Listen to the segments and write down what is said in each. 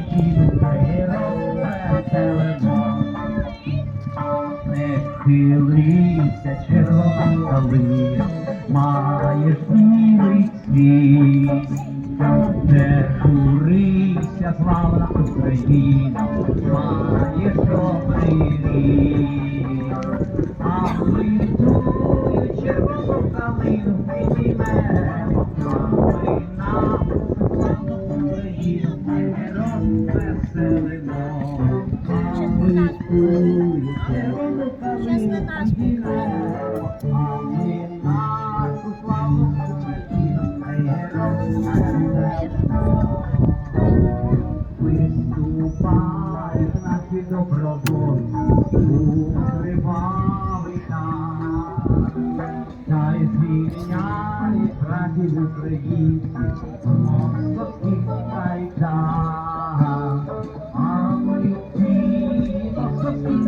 дівка героя телемо, не хилися чоли, маєш смілий світ, не курися, славна Україна, маєш добрий рік, а ми тут червону калину. Україну ми розвеселимо.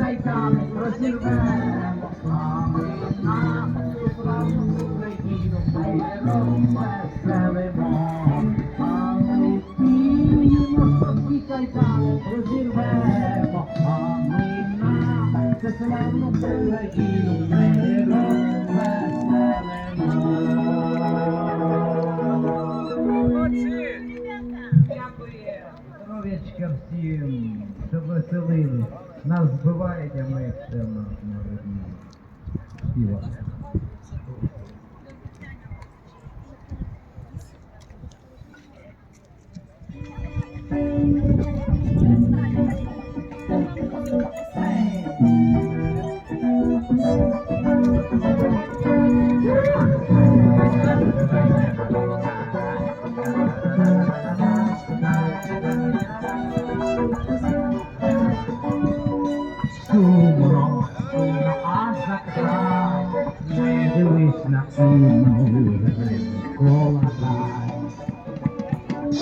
Кайдани розірвемо, а ми нашу славну Україну ми розвеселимо. А ми ці московські кайдани розірвемо, а ми нашу славну Україну ми розвеселимо. Дякую. Здоров'ячка всім, щоб веселили. Нас збивають, ми ще на народні співати. I don't know all.